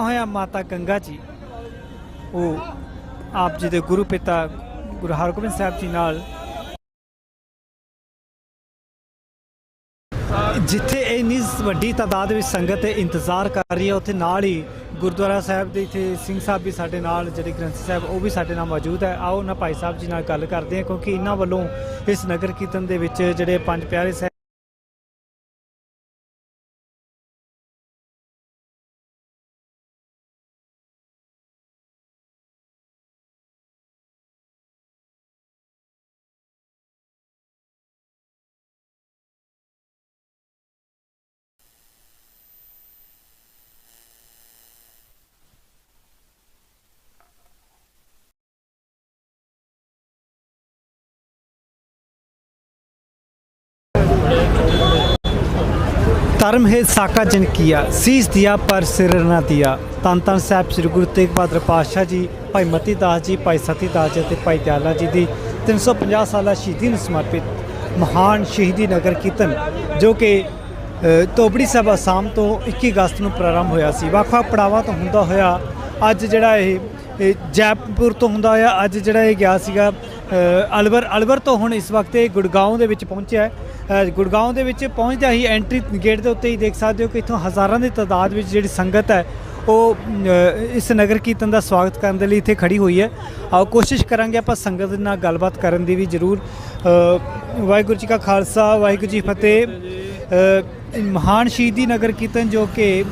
ਹੋਇਆ ਮਾਤਾ ਗੰਗਾ ਜੀ। ਉਹ ਆਪ ਜੀ ਦੇ ਗੁਰੂ ਪਿਤਾ ਗੁਰੂ ਹਰਗੋਬਿੰਦ ਸਾਹਿਬ ਜੀ ਨਾਲ ਜਿੱਥੇ ਇੰਨੀ ਵੱਡੀ ਤਾਦਾਦ ਵਿੱਚ ਸੰਗਤ ਇੰਤਜ਼ਾਰ ਕਰ ਰਹੀ ਹੈ, ਉੱਥੇ ਨਾਲ ਹੀ ਗੁਰਦੁਆਰਾ ਸਾਹਿਬ ਦੇ ਇੱਥੇ ਸਿੰਘ ਸਾਹਿਬ ਵੀ ਸਾਡੇ ਨਾਲ, ਜਿਹੜੇ ਗ੍ਰੰਥੀ ਸਾਹਿਬ, ਉਹ ਵੀ ਸਾਡੇ ਨਾਲ ਮੌਜੂਦ ਹੈ। ਆਓ ਨਾ ਭਾਈ ਸਾਹਿਬ ਜੀ ਨਾਲ ਗੱਲ ਕਰਦੇ ਹਾਂ, ਕਿਉਂਕਿ ਇਹਨਾਂ ਵੱਲੋਂ ਇਸ ਨਗਰ ਕੀਰਤਨ ਦੇ ਵਿੱਚ ਜਿਹੜੇ ਪੰਜ ਪਿਆਰੇ ਧਰਮ ਹੈ ਸਾਕਾ ਜਨ ਕੀਆ। ਸੀਸ ਦਿਆ ਪਰ ਸਿਰ ਨਾ ਦਿਆ। ਤਨ ਤਨ ਸਾਹਿਬ ਸ੍ਰੀ ਗੁਰੂ ਤੇਗ ਬਹਾਦਰ ਪਾਤਸ਼ਾਹ ਜੀ ਭਾਈ ਮਤੀ ਦਾਸ ਜੀ ਭਾਈ ਸਤੀ ਦਾਸ ਜੀ ਤੇ ਭਾਈ ਦਿਆਲਾ ਜੀ ਦੀ 350 ਸਾਲਾ ਸ਼ਹੀਦੀ ਨੂੰ ਸਮਰਪਿਤ ਮਹਾਨ ਸ਼ਹੀਦੀ ਨਗਰ ਕੀਰਤਨ ਜੋ ਕਿ ਅ, ਤੋਬੜੀ ਸਾਹਿਬ ਅਸਾਮ ਤੋਂ 21 ਅਗਸਤ ਨੂੰ ਪ੍ਰਾਰੰਭ ਹੋਇਆ ਸੀ। ਵੱਖ-ਵੱਖ ਪੜਾਵਾਂ ਤੋਂ ਹੁੰਦਾ ਹੋਇਆ ਅੱਜ ਜਿਹੜਾ ਇਹ ਜੈਪੁਰ ਤੋਂ ਹੁੰਦਾ ਹੋਇਆ ਅੱਜ ਜਿਹੜਾ ਇਹ ਗਿਆ ਸੀਗਾ ਅਲਵਰ ਅਲਵਰ ਤੋਂ ਹੁਣ ਇਸ ਵਕਤ ਇਹ ਗੁੜਗਾਉਂ ਦੇ ਵਿੱਚ ਪਹੁੰਚਿਆ ਹੈ। ਗੁੜਗਾਉਂ ਦੇ ਵਿੱਚ ਪਹੁੰਚਦਾ ਹੀ ਐਂਟਰੀ ਗੇਟ ਦੇ ਉੱਤੇ ਹੀ ਦੇਖ ਸਕਦੇ ਹੋ ਕਿ ਇੱਥੋਂ ਹਜ਼ਾਰਾਂ ਦੀ ਤਾਦਾਦ ਵਿੱਚ ਜਿਹੜੀ ਸੰਗਤ ਹੈ, ਉਹ ਇਸ ਨਗਰ ਕੀਰਤਨ ਦਾ ਸਵਾਗਤ ਕਰਨ ਦੇ ਲਈ ਇੱਥੇ ਖੜੀ ਹੋਈ ਹੈ। ਆਓ, ਕੋਸ਼ਿਸ਼ ਕਰਾਂਗੇ ਆਪਾਂ ਸੰਗਤ ਦੇ ਨਾਲ ਗੱਲਬਾਤ ਕਰਨ ਦੀ ਵੀ ਜ਼ਰੂਰ। ਵਾਹਿਗੁਰੂ ਜੀ ਕਾ ਖਾਲਸਾ, ਵਾਹਿਗੁਰੂ ਜੀ ਫਤਿਹ। ਮਹਾਨ ਸ਼ਹੀਦੀ ਨਗਰ ਕੀਰਤਨ ਜੋ ਕਿ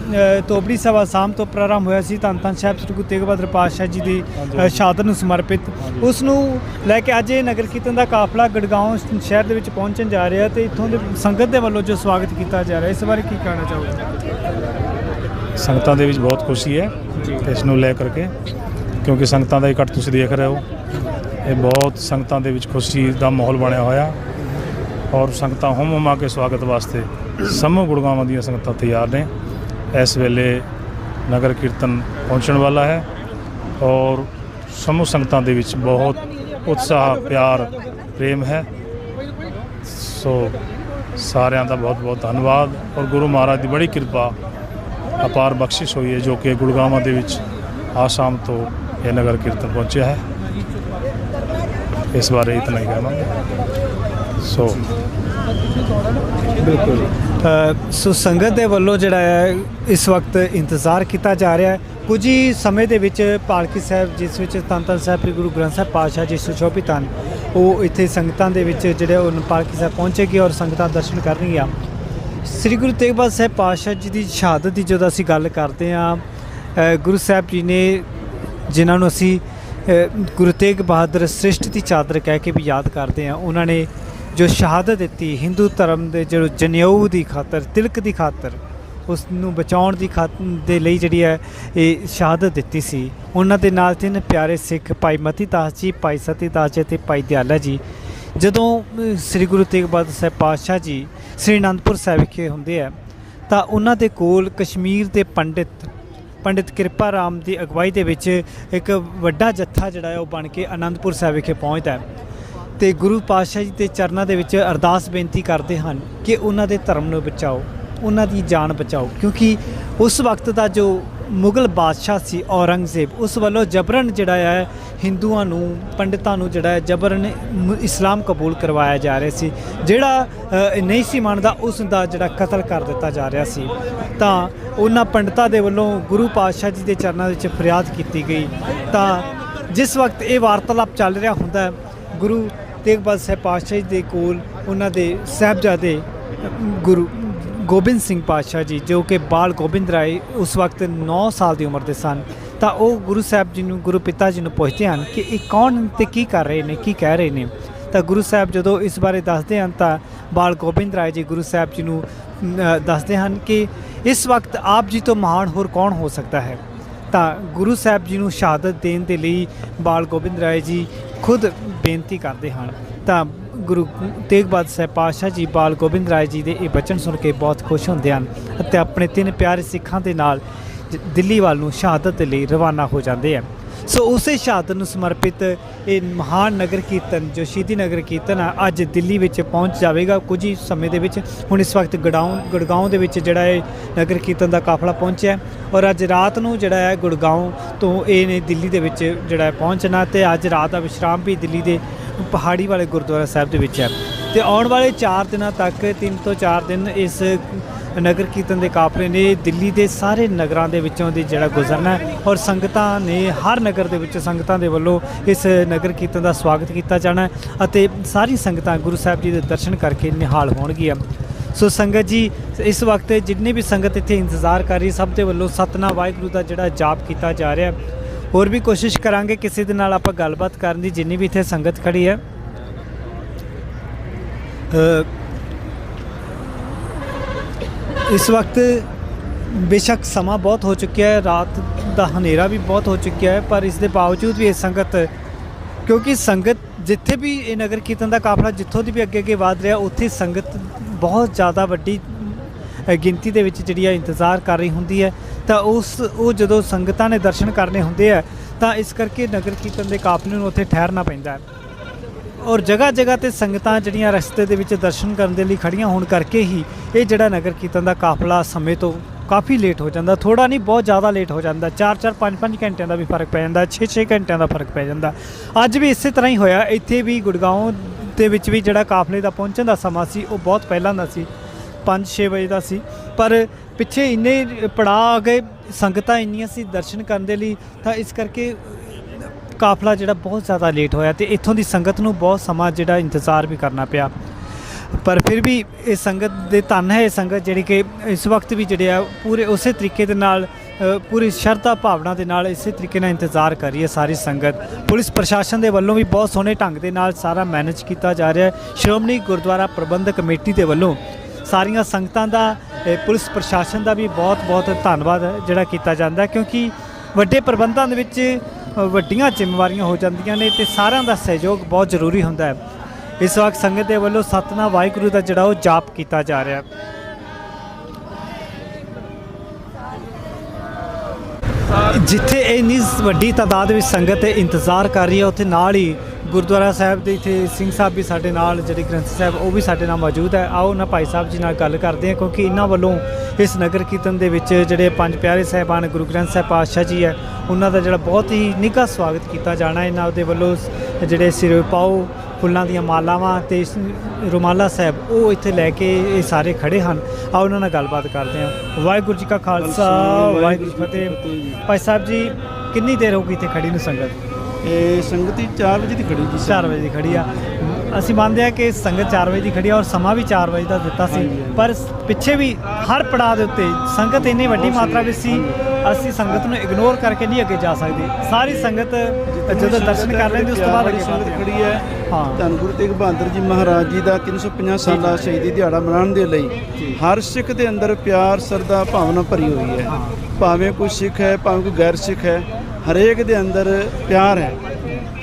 ਤੋਬੜੀ ਸਭਾ ਆਸਾਮ ਤੋਂ ਪ੍ਰਾਰੰਭ ਹੋਇਆ ਸੀ ਧੰਨ ਧੰਨ ਸਾਹਿਬ ਸ੍ਰੀ ਗੁਰੂ ਤੇਗ ਬਹਾਦਰ ਪਾਤਸ਼ਾਹ ਜੀ ਦੀ ਸ਼ਹਾਦਤ ਨੂੰ ਸਮਰਪਿਤ। ਉਸ ਨੂੰ ਲੈ ਕੇ ਅੱਜ ਇਹ ਨਗਰ ਕੀਰਤਨ ਦਾ ਕਾਫਲਾ ਗੜਗਾਉਂ ਸ਼ਹਿਰ ਦੇ ਵਿੱਚ ਪਹੁੰਚਣ ਜਾ ਰਿਹਾ ਤੇ ਇੱਥੋਂ ਦੇ ਸੰਗਤ ਦੇ ਵੱਲੋਂ ਜੋ ਸਵਾਗਤ ਕੀਤਾ ਜਾ ਰਿਹਾ ਇਸ ਬਾਰੇ ਕੀ ਕਹਿਣਾ ਚਾਹੋਗੇ? ਸੰਗਤਾਂ ਦੇ ਵਿੱਚ ਬਹੁਤ ਖੁਸ਼ੀ ਹੈ ਇਸ ਨੂੰ ਲੈ ਕਰਕੇ ਕਿਉਂਕਿ ਸੰਗਤਾਂ ਦਾ ਇਕੱਠ ਤੁਸੀਂ ਦੇਖ ਰਹੇ ਹੋ। ਇਹ ਬਹੁਤ ਸੰਗਤਾਂ ਦੇ ਵਿੱਚ ਖੁਸ਼ੀ ਦਾ ਮਾਹੌਲ ਬਣਿਆ ਹੋਇਆ ਔਰ ਸੰਗਤਾਂ ਹੁਮ ਹੁਮਾ ਕੇ ਸਵਾਗਤ ਵਾਸਤੇ ਸਮੂਹ ਗੁੜਗਾਵਾਂ ਦੀਆਂ ਸੰਗਤਾਂ ਤਿਆਰ ਨੇ। ਇਸ ਵੇਲੇ ਨਗਰ ਕੀਰਤਨ ਪਹੁੰਚਣ ਵਾਲਾ ਹੈ ਔਰ ਸਮੂਹ ਸੰਗਤਾਂ ਦੇ ਵਿੱਚ ਬਹੁਤ ਉਤਸ਼ਾਹ, ਪਿਆਰ, ਪ੍ਰੇਮ ਹੈ। ਸੋ ਸਾਰਿਆਂ ਦਾ ਬਹੁਤ ਬਹੁਤ ਧੰਨਵਾਦ ਔਰ ਗੁਰੂ ਮਹਾਰਾਜ ਦੀ ਬੜੀ ਕਿਰਪਾ ਅਪਾਰ ਬਖਸ਼ਿਸ਼ ਹੋਈ ਹੈ ਜੋ ਕਿ ਗੁੜਗਾਵਾਂ ਦੇ ਵਿੱਚ ਆਸਾਮ ਤੋਂ ਇਹ ਨਗਰ ਕੀਰਤਨ ਪਹੁੰਚਿਆ ਹੈ। ਇਸ ਬਾਰੇ ਇਤਨਾ ਹੀ ਕਹਾਂਗੇ ਸੋ ਬਿਲਕੁਲ। ਸੋ ਸੰਗਤ ਦੇ ਵੱਲੋਂ ਜਿਹੜਾ ਹੈ, ਇਸ ਵਕਤ ਇੰਤਜ਼ਾਰ ਕੀਤਾ ਜਾ ਰਿਹਾ ਹੈ। ਕੁਝ ਹੀ ਸਮੇਂ ਦੇ ਵਿੱਚ ਪਾਲਕੀ ਸਾਹਿਬ, ਜਿਸ ਵਿੱਚ ਧੰਨ ਧੰਨ ਸਾਹਿਬ, ਸ੍ਰੀ ਗੁਰੂ ਗ੍ਰੰਥ ਸਾਹਿਬ ਪਾਤਸ਼ਾਹ ਜੀ ਸੁਸ਼ੋਭਿਤ ਹਨ, ਉਹ ਇੱਥੇ ਸੰਗਤਾਂ ਦੇ ਵਿੱਚ ਜਿਹੜੇ ਉਹ ਪਾਲਕੀ ਸਾਹਿਬ ਪਹੁੰਚੇਗੀ ਔਰ ਸੰਗਤਾਂ ਦਰਸ਼ਨ ਕਰਨਗੀਆਂ ਸ੍ਰੀ ਗੁਰੂ ਤੇਗ ਬਹਾਦਰ ਸਾਹਿਬ ਪਾਤਸ਼ਾਹ ਜੀ ਦੀ ਸ਼ਹਾਦਤ ਦੀ ਜਦੋਂ ਅਸੀਂ ਗੱਲ ਕਰਦੇ ਹਾਂ ਗੁਰੂ ਸਾਹਿਬ ਜੀ ਨੇ ਜਿਨ੍ਹਾਂ ਨੂੰ ਅਸੀਂ ਗੁਰੂ ਤੇਗ ਬਹਾਦਰ ਸ੍ਰਿਸ਼ਟ ਦੀ ਚਾਦਰ ਕਹਿ ਕੇ ਵੀ ਯਾਦ ਕਰਦੇ ਹਾਂ, ਉਹਨਾਂ ਨੇ ਜੋ ਸ਼ਹਾਦਤ ਦਿੱਤੀ ਹਿੰਦੂ ਧਰਮ ਦੇ ਜੋ ਜਨੇਊ ਦੀ ਖਾਤਰ, ਤਿਲਕ ਦੀ ਖਾਤਰ ਉਸ ਨੂੰ ਬਚਾਉਣ ਦੀ ਖਾਤਰ ਦੇ ਲਈ ਜਿਹੜੀ ਹੈ, ਇਹ ਸ਼ਹਾਦਤ ਦਿੱਤੀ ਸੀ। ਉਹਨਾਂ ਦੇ ਨਾਲ ਤਿੰਨ ਪਿਆਰੇ ਸਿੱਖ, ਭਾਈ ਮਤੀ ਦਾਸ ਜੀ, ਭਾਈ ਸਤੀ ਦਾਸ ਜੀ ਤੇ ਭਾਈ ਦਿਆਲਾ ਜੀ। ਜਦੋਂ ਸ੍ਰੀ ਗੁਰੂ ਤੇਗ ਬਹਾਦਰ ਸਾਹਿਬ ਪਾਤਸ਼ਾਹ ਜੀ, ਸ੍ਰੀ ਅਨੰਦਪੁਰ ਸਾਹਿਬ ਵਿਖੇ ਹੁੰਦੇ ਆ ਤਾਂ ਉਹਨਾਂ ਦੇ ਕੋਲ ਕਸ਼ਮੀਰ ਦੇ ਪੰਡਿਤ ਪੰਡਿਤ ਕਿਰਪਾ ਰਾਮ ਦੀ ਅਗਵਾਈ ਦੇ ਵਿੱਚ ਇੱਕ ਵੱਡਾ ਜੱਥਾ ਜਿਹੜਾ ਹੈ, ਉਹ ਬਣ ਕੇ ਅਨੰਦਪੁਰ ਸਾਹਿਬ ਵਿਖੇ ਪਹੁੰਚਦਾ ਹੈ। ਤੇ ਗੁਰੂ ਪਾਤਸ਼ਾਹ ਜੀ ਦੇ ਚਰਨਾਂ ਦੇ ਵਿੱਚ ਅਰਦਾਸ ਬੇਨਤੀ ਕਰਦੇ ਹਨ ਕਿ ਉਹਨਾਂ ਦੇ ਧਰਮ ਨੂੰ ਬਚਾਓ, ਉਹਨਾਂ ਦੀ ਜਾਨ ਬਚਾਓ, ਕਿਉਂਕਿ ਉਸ ਵਕਤ ਦਾ ਜੋ ਮੁਗਲ ਬਾਦਸ਼ਾਹ ਸੀ ਔਰੰਗਜ਼ੇਬ, ਉਸ ਵੱਲੋਂ ਜਬਰਨ ਜਿਹੜਾ ਹੈ, ਹਿੰਦੂਆਂ ਨੂੰ, ਪੰਡਿਤਾਂ ਨੂੰ ਜਿਹੜਾ ਹੈ, ਜਬਰਨ ਇਸਲਾਮ ਕਬੂਲ ਕਰਵਾਇਆ ਜਾ ਰਿਹਾ ਸੀ, ਜਿਹੜਾ ਨਹੀਂ ਸੀ ਮੰਨਦਾ, ਉਸ ਦਾ ਜਿਹੜਾ ਕਤਲ ਕਰ ਦਿੱਤਾ ਜਾ ਰਿਹਾ ਸੀ। ਤਾਂ ਉਹਨਾਂ ਪੰਡਿਤਾਂ ਦੇ ਵੱਲੋਂ ਗੁਰੂ ਪਾਤਸ਼ਾਹ ਜੀ ਦੇ ਚਰਨਾਂ ਵਿੱਚ ਫਰਿਆਦ ਕੀਤੀ ਗਈ। ਤਾਂ ਜਿਸ ਵਕਤ ਇਹ ਵਾਰਤਾਲਾਪ ਚੱਲ ਰਿਹਾ ਹੁੰਦਾ ਗੁਰੂ ਤੇਗ ਬਹਾਦਰ ਸਾਹਿਬ ਪਾਤਸ਼ਾਹ ਜੀ ਦੇ ਕੋਲ ਉਹਨਾਂ ਦੇ ਸਾਹਿਬਜ਼ਾਦੇ, ਗੁਰੂ ਗੋਬਿੰਦ ਸਿੰਘ ਪਾਤਸ਼ਾਹ ਜੀ, ਜੋ ਕਿ ਬਾਲ ਗੋਬਿੰਦ ਰਾਏ ਉਸ ਵਕਤ 9 ਸਾਲ ਦੀ ਉਮਰ ਦੇ ਸਨ, ਤਾਂ ਉਹ ਗੁਰੂ ਸਾਹਿਬ ਜੀ ਨੂੰ, ਗੁਰੂ ਪਿਤਾ ਜੀ ਨੂੰ ਪੁੱਛਦੇ ਹਨ ਕਿ ਇਹ ਕੌਣ ਤੇ ਕੀ ਕਰ ਰਹੇ ਨੇ, ਕੀ ਕਹਿ ਰਹੇ ਨੇ? ਤਾਂ ਗੁਰੂ ਸਾਹਿਬ ਜਦੋਂ ਇਸ ਬਾਰੇ ਦੱਸਦੇ ਹਨ ਤਾਂ ਬਾਲ ਗੋਬਿੰਦ ਰਾਏ ਜੀ ਗੁਰੂ ਸਾਹਿਬ ਜੀ ਨੂੰ ਦੱਸਦੇ ਹਨ ਕਿ ਇਸ ਵਕਤ ਆਪ ਜੀ ਤੋਂ ਮਹਾਨ ਹੋਰ ਕੌਣ ਹੋ ਸਕਦਾ ਹੈ? ਤਾਂ ਗੁਰੂ ਸਾਹਿਬ ਜੀ ਨੂੰ ਸ਼ਹਾਦਤ ਦੇਣ ਦੇ ਲਈ ਬਾਲ ਗੋਬਿੰਦ ਰਾਏ ਜੀ ਖੁਦ ਬੇਨਤੀ ਕਰਦੇ ਹਨ। ਤਾਂ ਗੁਰੂ ਤੇਗ ਬਹਾਦਰ ਸਾਹਿਬ ਪਾਤਸ਼ਾਹ ਜੀ, ਬਾਲ ਗੋਬਿੰਦ ਰਾਏ ਜੀ ਦੇ ਇਹ ਬਚਨ ਸੁਣ ਕੇ ਬਹੁਤ ਖੁਸ਼ ਹੁੰਦੇ ਹਨ ਅਤੇ ਆਪਣੇ ਤਿੰਨ ਪਿਆਰੇ ਸਿੱਖਾਂ ਦੇ ਨਾਲ ਦਿੱਲੀ ਵੱਲ ਨੂੰ ਸ਼ਹਾਦਤ ਦੇ ਲਈ ਰਵਾਨਾ ਹੋ ਜਾਂਦੇ ਹਨ ਸੋ ਉਸੇ ਸ਼ਹਾਦਤ ਨੂੰ ਸਮਰਪਿਤ ਇਹ ਮਹਾਨ ਨਗਰ ਕੀਰਤਨ ਜੋ ਸ਼ਹੀਦੀ ਨਗਰ ਕੀਰਤਨ ਆ, ਅੱਜ ਦਿੱਲੀ ਵਿੱਚ ਪਹੁੰਚ ਜਾਵੇਗਾ। ਕੁਝ ਹੀ ਸਮੇਂ ਦੇ ਵਿੱਚ ਹੁਣ ਇਸ ਵਕਤ ਗੜਾਉਂ, ਗੁੜਗਾਉਂ ਦੇ ਵਿੱਚ ਜਿਹੜਾ ਇਹ ਨਗਰ ਕੀਰਤਨ ਦਾ ਕਾਫਲਾ ਪਹੁੰਚਿਆ ਔਰ ਅੱਜ ਰਾਤ ਨੂੰ ਜਿਹੜਾ ਹੈ ਗੁੜਗਾਉਂ ਤੋਂ ਇਹ ਨੇ ਦਿੱਲੀ ਦੇ ਵਿੱਚ ਜਿਹੜਾ ਪਹੁੰਚਣਾ ਤੇ ਅੱਜ ਰਾਤ ਦਾ ਵਿਸ਼ਰਾਮ ਵੀ ਦਿੱਲੀ ਦੇ ਪਹਾੜੀ ਵਾਲੇ ਗੁਰਦੁਆਰਾ ਸਾਹਿਬ ਦੇ ਵਿੱਚ ਹੈ। ਤੇ ਆਉਣ ਵਾਲੇ 4 ਦਿਨਾਂ ਤੱਕ 3 ਤੋਂ 4 ਦਿਨ ਇਸ ਨਗਰ ਕੀਰਤਨ ਦੇ ਕਾਫਲੇ ਨੇ ਦਿੱਲੀ ਦੇ ਸਾਰੇ ਨਗਰਾਂ ਦੇ ਵਿੱਚੋਂ ਦੀ ਜਿਹੜਾ ਗੁਜ਼ਰਨਾ ਔਰ ਸੰਗਤਾਂ ਨੇ ਹਰ ਨਗਰ ਦੇ ਵਿੱਚ ਸੰਗਤਾਂ ਦੇ ਵੱਲੋਂ ਇਸ ਨਗਰ ਕੀਰਤਨ ਦਾ ਸਵਾਗਤ ਕੀਤਾ ਜਾਣਾ ਅਤੇ ਸਾਰੀ ਸੰਗਤਾਂ ਗੁਰੂ ਸਾਹਿਬ ਜੀ ਦੇ ਦਰਸ਼ਨ ਕਰਕੇ ਨਿਹਾਲ ਹੋਣਗੀਆਂ। ਸੋ ਸੰਗਤ ਜੀ, ਇਸ ਵਕਤ ਜਿੰਨੇ ਵੀ ਸੰਗਤ ਇੱਥੇ ਇੰਤਜ਼ਾਰ ਕਰ ਰਹੀ, ਸਭ ਦੇ ਵੱਲੋਂ ਸਤਨਾਮ ਵਾਹਿਗੁਰੂ ਦਾ ਜਿਹੜਾ ਜਾਪ ਕੀਤਾ ਜਾ ਰਿਹਾ ਹੋਰ ਵੀ ਕੋਸ਼ਿਸ਼ ਕਰਾਂਗੇ ਕਿਸੇ ਦੇ ਨਾਲ ਆਪਾਂ ਗੱਲਬਾਤ ਕਰਨ ਦੀ, ਜਿੰਨੀ ਵੀ ਇੱਥੇ ਸੰਗਤ ਖੜੀ ਹੈ। ਇਸ ਵਕਤ ਬੇਸ਼ੱਕ ਸਮਾਂ ਬਹੁਤ ਹੋ ਚੁੱਕਿਆ ਹੈ, ਰਾਤ ਦਾ ਹਨੇਰਾ ਵੀ ਬਹੁਤ ਹੋ ਚੁੱਕਿਆ ਹੈ, ਪਰ ਇਸ ਦੇ ਬਾਵਜੂਦ ਵੀ ਇਹ ਸੰਗਤ, ਕਿਉਂਕਿ ਸੰਗਤ ਜਿੱਥੇ ਵੀ ਇਹ ਨਗਰ ਕੀਰਤਨ ਦਾ ਕਾਫਲਾ ਜਿੱਥੋਂ ਦੀ ਵੀ ਅੱਗੇ ਅੱਗੇ ਵਧ ਰਿਹਾ, ਉੱਥੇ ਸੰਗਤ ਬਹੁਤ ਜ਼ਿਆਦਾ ਵੱਡੀ ਗਿਣਤੀ ਦੇ ਵਿੱਚ ਜਿਹੜੀ ਆ ਇੰਤਜ਼ਾਰ ਕਰ ਰਹੀ ਹੁੰਦੀ ਹੈ। ਤਾਂ ਉਸ, ਉਹ ਜਦੋਂ ਸੰਗਤਾਂ ਨੇ ਦਰਸ਼ਨ ਕਰਨੇ ਹੁੰਦੇ ਆ, ਤਾਂ ਇਸ ਕਰਕੇ ਨਗਰ ਕੀਰਤਨ ਦੇ ਕਾਫਲੇ ਨੂੰ ਉੱਥੇ ਠਹਿਰਨਾ ਪੈਂਦਾ ਹੈ। ਔਰ ਜਗ੍ਹਾ ਜਗ੍ਹਾ ਤੇ ਸੰਗਤਾਂ ਜਿਹੜੀਆਂ ਰਸਤੇ ਦੇ ਵਿੱਚ ਦਰਸ਼ਨ ਕਰਨ ਦੇ ਲਈ ਖੜੀਆਂ ਹੋਣ ਕਰਕੇ ਹੀ ਇਹ ਜਿਹੜਾ ਨਗਰ ਕੀਰਤਨ ਦਾ ਕਾਫਲਾ ਸਮੇਂ ਤੋਂ ਕਾਫੀ ਲੇਟ ਹੋ ਜਾਂਦਾ। ਥੋੜਾ ਨਹੀਂ, ਬਹੁਤ ਜ਼ਿਆਦਾ ਲੇਟ ਹੋ ਜਾਂਦਾ। 4-4 5-5 ਘੰਟਿਆਂ ਦਾ ਵੀ ਫ਼ਰਕ ਪੈ ਜਾਂਦਾ। 6-6 ਘੰਟਿਆਂ ਦਾ ਫ਼ਰਕ ਪੈ ਜਾਂਦਾ। ਅੱਜ ਵੀ ਇਸੇ ਤਰ੍ਹਾਂ ਹੀ ਹੋਇਆ। ਇੱਥੇ ਵੀ ਗੁੜਗਾਉਂ ਦੇ ਵਿੱਚ ਵੀ ਜਿਹੜਾ ਕਾਫਲੇ ਦਾ ਪਹੁੰਚਣ ਦਾ ਸਮਾਂ ਸੀ, ਉਹ ਬਹੁਤ ਪਹਿਲਾਂ ਦਾ ਸੀ। 5-6 ਵਜੇ ਦਾ ਸੀ। ਪਰ ਪਿੱਛੇ ਇੰਨੇ ਪੜਾਅ ਆ ਗਏ, ਸੰਗਤਾਂ ਇੰਨੀਆਂ ਸੀ ਦਰਸ਼ਨ ਕਰਨ ਦੇ ਲਈ, ਤਾਂ ਇਸ ਕਰਕੇ ਕਾਫਲਾ ਜਿਹੜਾ ਬਹੁਤ ਜ਼ਿਆਦਾ ਲੇਟ ਹੋਇਆ ਤੇ ਇੱਥੋਂ ਦੀ ਸੰਗਤ ਨੂੰ ਬਹੁਤ ਸਮਾਂ ਜਿਹੜਾ ਇੰਤਜ਼ਾਰ ਵੀ ਕਰਨਾ ਪਿਆ। ਪਰ ਫਿਰ ਵੀ ਇਹ ਸੰਗਤ ਦੇ ਧੰਨ ਹੈ, ਇਹ ਸੰਗਤ ਜਿਹੜੀ ਕਿ ਇਸ ਵਕਤ ਵੀ ਜਿਹੜੇ ਆ, ਪੂਰੇ ਉਸੇ ਤਰੀਕੇ ਦੇ ਨਾਲ ਪੂਰੀ ਸ਼ਰਧਾ ਭਾਵਨਾ ਦੇ ਨਾਲ ਇਸੇ ਤਰੀਕੇ ਨਾਲ ਇੰਤਜ਼ਾਰ ਕਰ ਰਹੀ ਹੈ ਸਾਰੀ ਸੰਗਤ। ਪੁਲਿਸ ਪ੍ਰਸ਼ਾਸਨ ਦੇ ਵੱਲੋਂ ਵੀ ਬਹੁਤ ਸੋਹਣੇ ਢੰਗ ਦੇ ਨਾਲ ਸਾਰਾ ਮੈਨੇਜ ਕੀਤਾ ਜਾ ਰਿਹਾ ਹੈ। ਸ਼੍ਰੋਮਣੀ ਗੁਰਦੁਆਰਾ ਪ੍ਰਬੰਧਕ ਕਮੇਟੀ ਦੇ ਵੱਲੋਂ ਸਾਰੀਆਂ ਸੰਗਤਾਂ ਦਾ ਪੁਲਿਸ ਪ੍ਰਸ਼ਾਸਨ ਦਾ ਵੀ ਬਹੁਤ-ਬਹੁਤ ਧੰਨਵਾਦ ਜਿਹੜਾ ਕੀਤਾ ਜਾਂਦਾ ਕਿਉਂਕਿ ਵੱਡੇ ਪ੍ਰਬੰਧਾਂ ਦੇ ਵਿੱਚ ਵੱਡੀਆਂ ਜ਼ਿੰਮੇਵਾਰੀਆਂ ਹੋ ਜਾਂਦੀਆਂ ਨੇ ਤੇ ਸਾਰਿਆਂ ਦਾ ਸਹਿਯੋਗ ਬਹੁਤ ਜ਼ਰੂਰੀ ਹੁੰਦਾ ਹੈ। ਇਸ ਵਕਤ ਸੰਗਤ ਦੇ ਵੱਲੋਂ ਸਤਨਾਮ ਵਾਹਿਗੁਰੂ ਦਾ ਜਿਹੜਾ ਉਹ ਜਾਪ ਕੀਤਾ ਜਾ ਰਿਹਾ ਹੈ। ਜਿੱਥੇ ਇੰਨੀ ਵੱਡੀ ਤਾਦਾਦ ਵਿੱਚ ਸੰਗਤ ਇੰਤਜ਼ਾਰ ਕਰ ਰਹੀ ਹੈ, ਉੱਥੇ ਨਾਲ ਹੀ ਗੁਰਦੁਆਰਾ ਸਾਹਿਬ ਦੇ ਇੱਥੇ ਸਿੰਘ ਸਾਹਿਬ ਵੀ ਸਾਡੇ ਨਾਲ ਜਿਹੜੇ ਗ੍ਰੰਥੀ ਸਾਹਿਬ ਉਹ ਵੀ ਸਾਡੇ ਨਾਲ ਮੌਜੂਦ ਹੈ। ਆਓ ਨਾ ਭਾਈ ਸਾਹਿਬ ਜੀ ਨਾਲ ਗੱਲ ਕਰਦੇ ਹਾਂ ਕਿਉਂਕਿ ਇਹਨਾਂ ਵੱਲੋਂ ਇਸ ਨਗਰ ਕੀਰਤਨ ਦੇ ਵਿੱਚ ਜਿਹੜੇ ਪੰਜ ਪਿਆਰੇ ਸਾਹਿਬਾਨ ਗੁਰੂ ਗ੍ਰੰਥ ਸਾਹਿਬ ਪਾਤਸ਼ਾਹ ਜੀ ਹੈ ਉਹਨਾਂ ਦਾ ਜਿਹੜਾ ਬਹੁਤ ਹੀ ਨਿੱਘਾ ਸਵਾਗਤ ਕੀਤਾ ਜਾਣਾ ਇਹਨਾਂ ਦੇ ਵੱਲੋਂ ਜਿਹੜੇ ਸਿਰ ਪਾਓ ਫੁੱਲਾਂ ਦੀਆਂ ਮਾਲਾਵਾਂ ਤੇ ਰੁਮਾਲਾ ਸਾਹਿਬ ਉਹ ਇੱਥੇ ਲੈ ਕੇ ਇਹ ਸਾਰੇ ਖੜੇ ਹਨ। ਆਓ ਉਹਨਾਂ ਨਾਲ ਗੱਲਬਾਤ ਕਰਦੇ ਹਾਂ। ਵਾਹਿਗੁਰੂ ਜੀ ਕਾ ਖਾਲਸਾ ਵਾਹਿਗੁਰੂ ਜੀ ਫਤਿਹ। ਭਾਈ ਸਾਹਿਬ ਜੀ ਕਿੰਨੀ ਦੇਰ ਹੋ ਗਈ ਇੱਥੇ ਖੜੀ ਨੂੰ ਸੰਗਤ? ਇਹ ਸੰਗਤੀ 4 ਵਜੇ ਦੀ ਖੜੀ ਜੀ 4 ਵਜੇ ਦੀ ਖੜੀ ਆ। ਅਸੀਂ ਮੰਨਦੇ ਆ ਕਿ ਸੰਗਤ 4 ਵਜੇ ਦੀ ਖੜੀ ਆ ਔਰ ਸਮਾਂ ਵੀ 4 ਵਜੇ ਦਾ ਦਿੱਤਾ ਸੀ। ਪਰ ਪਿੱਛੇ ਵੀ ਹਰ ਪੜਾਅ ਦੇ ਉੱਤੇ ਸੰਗਤ ਇੰਨੀ ਵੱਡੀ ਮਾਤਰਾ ਵਿੱਚ ਸੀ। ਅਸੀਂ ਸੰਗਤ ਨੂੰ ਇਗਨੋਰ ਕਰਕੇ ਨਹੀਂ ਅੱਗੇ ਜਾ ਸਕਦੇ। ਸਾਰੀ ਸੰਗਤ ਜਦੋਂ ਦਰਸ਼ਨ ਕਰ ਲੈਂਦੀ ਉਸ ਤੋਂ ਬਾਅਦ ਅੱਗੇ ਸੰਗਤ। ਖੜੀ ਹੈ ਹਾਂ। ਧੰਨ ਗੁਰੂ ਤੇਗ ਬਹਾਦਰ ਜੀ ਮਹਾਰਾਜ ਜੀ ਦਾ 350 ਸਾਲਾ ਸ਼ਹੀਦੀ ਦਿਹਾੜਾ ਮਨਾਉਣ ਦੇ ਲਈ ਹਰ ਸਿੱਖ ਦੇ ਅੰਦਰ ਪਿਆਰ ਸਰਦਾ ਭਾਵਨਾ ਭਰੀ ਹੋਈ ਹੈ। ਭਾਵੇਂ ਕੋਈ ਸਿੱਖ ਹੈ ਭਾਵੇਂ ਕੋਈ ਗੈਰ ਸਿੱਖ ਹੈ ਹਰੇਕ ਦੇ ਅੰਦਰ ਪਿਆਰ ਹੈ।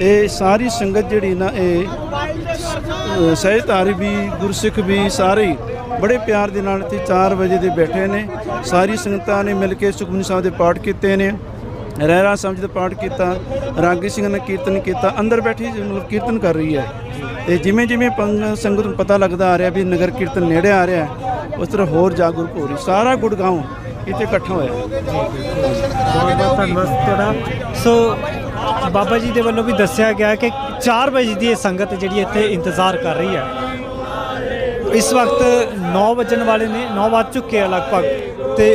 ਇਹ ਸਾਰੀ ਸੰਗਤ ਜਿਹੜੀ ਨਾ ਇਹ ਅ, ਸਹਿਜਧਾਰੀ ਵੀ ਗੁਰਸਿੱਖ ਵੀ ਸਾਰੇ ਬੜੇ ਪਿਆਰ ਦੇ ਨਾਲ ਇੱਥੇ 4 ਵਜੇ ਦੇ ਬੈਠੇ ਨੇ। ਸਾਰੀ ਸੰਗਤਾਂ ਨੇ ਮਿਲ ਕੇ ਸੁਖਮਨੀ ਸਾਹਿਬ ਦੇ ਪਾਠ ਕੀਤੇ ਨੇ। ਰਹਿਰਾ ਸਾਹਿਬ ਜੀ ਦਾ ਪਾਠ ਕੀਤਾ, ਰਾਗੀ ਸਿੰਘ ਨੇ ਕੀਰਤਨ ਕੀਤਾ, ਅੰਦਰ ਬੈਠੀ ਮਤਲਬ ਕੀਰਤਨ ਕਰ ਰਹੀ ਹੈ। ਤੇ ਜਿਵੇਂ ਜਿਵੇਂ ਪੰਗ- ਸੰਗਤ ਨੂੰ ਪਤਾ ਲੱਗਦਾ ਆ ਰਿਹਾ ਵੀ ਨਗਰ ਕੀਰਤਨ ਨੇੜੇ ਆ ਰਿਹਾ ਉਸ ਤਰ੍ਹਾਂ ਹੋਰ ਜਾਗਰੂਕ ਹੋ ਰਹੀ। ਸਾਰਾ ਗੁੜਗਾਉਂ ਇੱਥੇ ਇਕੱਠਾ ਹੋਇਆ। ਬਹੁਤ ਬਹੁਤ ਧੰਨਵਾਦ ਤੁਹਾਡਾ। ਸੋ ਬਾਬਾ ਜੀ ਦੇ ਵੱਲੋਂ ਵੀ ਦੱਸਿਆ ਗਿਆ ਕਿ 4 ਵਜੇ ਦੀ ਇਹ ਸੰਗਤ ਜਿਹੜੀ ਇੱਥੇ ਇੰਤਜ਼ਾਰ ਕਰ ਰਹੀ ਹੈ। ਇਸ ਵਕਤ 9 ਵਜਣ ਵਾਲੇ ਨੇ 9 ਵੱਜ ਚੁੱਕੇ ਆ ਲਗਭਗ ਤੇ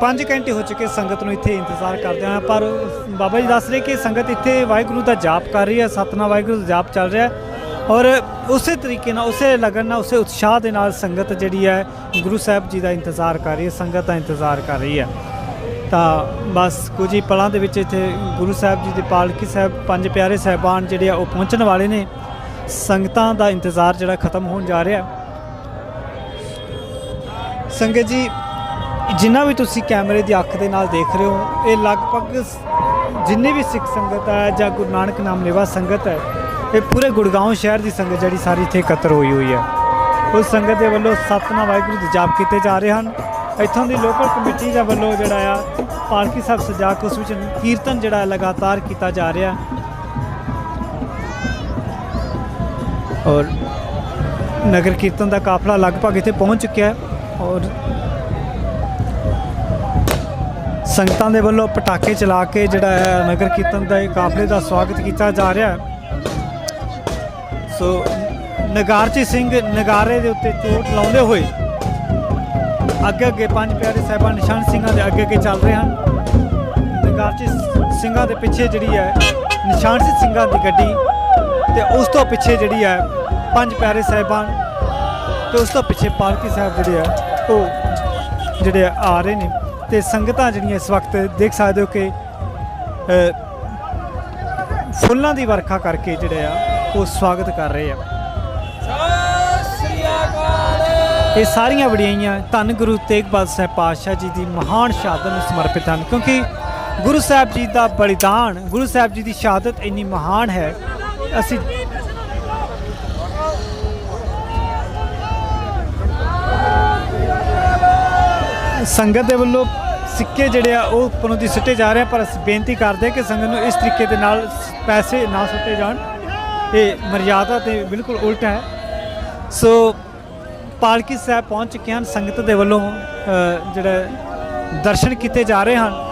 5 ਘੰਟੇ ਹੋ ਚੁੱਕੇ ਸੰਗਤ ਨੂੰ ਇੱਥੇ ਇੰਤਜ਼ਾਰ ਕਰਦੇ ਆ, ਪਰ ਬਾਬਾ ਜੀ ਦੱਸ ਰਹੇ ਕਿ ਸੰਗਤ ਇੱਥੇ ਵਾਹਿਗੁਰੂ ਦਾ ਜਾਪ ਕਰ ਰਹੀ ਹੈ, ਸਤਨਾਮ ਵਾਹਿਗੁਰੂ ਦਾ ਜਾਪ ਚੱਲ ਰਿਹਾ ਔਰ ਉਸੇ ਤਰੀਕੇ ਨਾਲ, ਉਸੇ ਲਗਨ ਨਾਲ, ਉਸੇ ਉਤਸ਼ਾਹ ਦੇ ਨਾਲ ਸੰਗਤ ਜਿਹੜੀ ਹੈ, ਗੁਰੂ ਸਾਹਿਬ ਜੀ ਦਾ ਇੰਤਜ਼ਾਰ ਕਰ ਰਹੀ ਹੈ, ਸੰਗਤ ਦਾ ਇੰਤਜ਼ਾਰ ਕਰ ਰਹੀ ਹੈ। ਤਾਂ ਬਸ ਕੁਝ ਹੀ ਪਲਾਂ ਦੇ ਵਿੱਚ ਇੱਥੇ ਗੁਰੂ ਸਾਹਿਬ ਜੀ ਦੇ ਪਾਲਕੀ ਸਾਹਿਬ, ਪੰਜ ਪਿਆਰੇ ਸਾਹਿਬਾਨ ਜਿਹੜੇ ਆ, ਉਹ ਪਹੁੰਚਣ ਵਾਲੇ ਨੇ। ਸੰਗਤਾਂ ਦਾ ਇੰਤਜ਼ਾਰ ਜਿਹੜਾ ਖਤਮ ਹੋਣ ਜਾ ਰਿਹਾ ਸੰਗਤ ਜੀ, ਜਿੰਨਾ ਵੀ ਤੁਸੀਂ ਕੈਮਰੇ ਦੀ ਅੱਖ ਦੇ ਨਾਲ ਦੇਖ ਰਹੇ ਹੋ, ਇਹ ਲਗਭਗ ਸ- ਜਿੰਨੀ ਵੀ ਸਿੱਖ ਸੰਗਤ ਹੈ ਜਾਂ ਗੁਰੂ ਨਾਨਕ ਨਾਮ ਲੇਵਾ ਸੰਗਤ ਹੈ, ਇਹ ਪੂਰੇ ਗੁੜਗਾਉਂ ਸ਼ਹਿਰ ਦੀ ਸੰਗਤ ਜਿਹੜੀ ਸਾਰੀ ਇੱਥੇ ਇਕੱਤਰ ਹੋਈ ਹੋਈ ਹੈ। ਉਸ ਸੰਗਤ ਦੇ ਵੱਲੋਂ ਸਤਨਾਮ ਵਾਹਿਗੁਰੂ ਦੇ ਜਾਪ ਕੀਤੇ ਜਾ ਰਹੇ ਹਨ। ਇੱਥੋਂ ਦੀ ਲੋਕਲ ਕਮੇਟੀ ਦੇ ਵੱਲੋਂ ਜਿਹੜਾ ਆ, ਪਾਲਕੀ ਸਾਹਿਬ ਸਜਾ ਕੇ ਉਸ ਵਿੱਚ ਕੀਰਤਨ ਜਿਹੜਾ ਲਗਾਤਾਰ ਕੀਤਾ ਜਾ ਰਿਹਾ। ਔਰ ਨਗਰ ਕੀਰਤਨ ਦਾ ਕਾਫਲਾ ਲਗਭਗ ਇੱਥੇ ਪਹੁੰਚ ਚੁੱਕਿਆ ਹੈ। ਔਰ ਸੰਗਤਾਂ ਦੇ ਵੱਲੋਂ ਪਟਾਕੇ ਚਲਾ ਕੇ ਜਿਹੜਾ ਹੈ ਨਗਰ ਕੀਰਤਨ ਦਾ ਇਹ ਕਾਫਲੇ ਦਾ ਸਵਾਗਤ ਕੀਤਾ ਜਾ ਰਿਹਾ ਹੈ। ਸੋ ਨਗਾਰਚੀ ਸਿੰਘ ਨਗਾਰੇ ਦੇ ਉੱਤੇ ਚੋਟ ਲਾਉਂਦੇ ਹੋਏ ਅੱਗੇ ਅੱਗੇ ਪੰਜ ਪਿਆਰੇ ਸਾਹਿਬਾਨ ਨਿਸ਼ਾਨ ਸਿੰਘਾਂ ਦੇ ਅੱਗੇ ਅੱਗੇ ਚੱਲ ਰਹੇ ਹਨ। ਨਗਾਰਚੀ ਸਿੰਘਾਂ ਦੇ ਪਿੱਛੇ ਜਿਹੜੀ ਹੈ ਨਿਸ਼ਾਨ ਸਿੰਘਾਂ ਦੀ ਗੱਡੀ ਤੇ ਉਸ ਤੋਂ ਪਿੱਛੇ ਜਿਹੜੀ ਹੈ ਪੰਜ ਪਿਆਰੇ ਸਾਹਿਬਾਨ ਤੇ ਉਸ ਤੋਂ ਪਿੱਛੇ ਪਾਲਕੀ ਸਾਹਿਬ ਜਿਹੜੇ ਹੈ ਉਹ ਜਿਹੜੇ ਆ ਰਹੇ ਨੇ ਤੇ ਸੰਗਤਾਂ ਜਿਹੜੀਆਂ ਇਸ ਵਕਤ ਦੇਖ ਸਕਦੇ ਹੋ ਕਿ ਫੁੱਲਾਂ ਦੀ ਵਰਖਾ ਕਰਕੇ ਜਿਹੜੇ ਆ, ਉਹ ਸਵਾਗਤ ਕਰ ਰਹੇ ਆ। ਇਹ ਸਾਰੀਆਂ ਵਡਿਆਈਆਂ ਧੰਨ ਗੁਰੂ ਤੇਗ ਬਹਾਦਰ ਸਾਹਿਬ ਪਾਤਸ਼ਾਹ ਜੀ ਦੀ ਮਹਾਨ ਸ਼ਹਾਦਤ ਨੂੰ ਸਮਰਪਿਤ ਹਨ, ਕਿਉਂਕਿ ਗੁਰੂ ਸਾਹਿਬ ਜੀ ਦਾ ਬਲੀਦਾਨ, ਗੁਰੂ ਸਾਹਿਬ ਜੀ ਦੀ ਸ਼ਹਾਦਤ ਇੰਨੀ ਮਹਾਨ ਹੈ, ਅਸੀਂ ਸੰਗਤ ਦੇ ਵੱਲੋਂ ਸਿੱਕੇ ਜਿਹੜੇ ਆ, ਉਹ ਉੱਪਰੋਂ ਦੀ ਸੁੱਟੇ ਜਾ ਰਹੇ ਆ, ਪਰ ਅਸੀਂ ਬੇਨਤੀ ਕਰਦੇ ਹਾਂ ਕਿ ਸੰਗਤ ਨੂੰ ਇਸ ਤਰੀਕੇ ਦੇ ਨਾਲ ਪੈਸੇ ਨਾ ਸੁੱਟੇ ਜਾਣ। ਇਹ ਮਰਿਆਦਾ ਤੇ ਬਿਲਕੁਲ ਉਲਟ ਹੈ। ਸੋ ਪਾਲਕੀ ਸਾਹਿਬ ਪਹੁੰਚ ਚੁੱਕੇ ਹਨ, ਸੰਗਤ ਦੇ ਵੱਲੋਂ ਜਿਹੜਾ ਦਰਸ਼ਨ ਕੀਤੇ ਜਾ ਰਹੇ ਹਨ।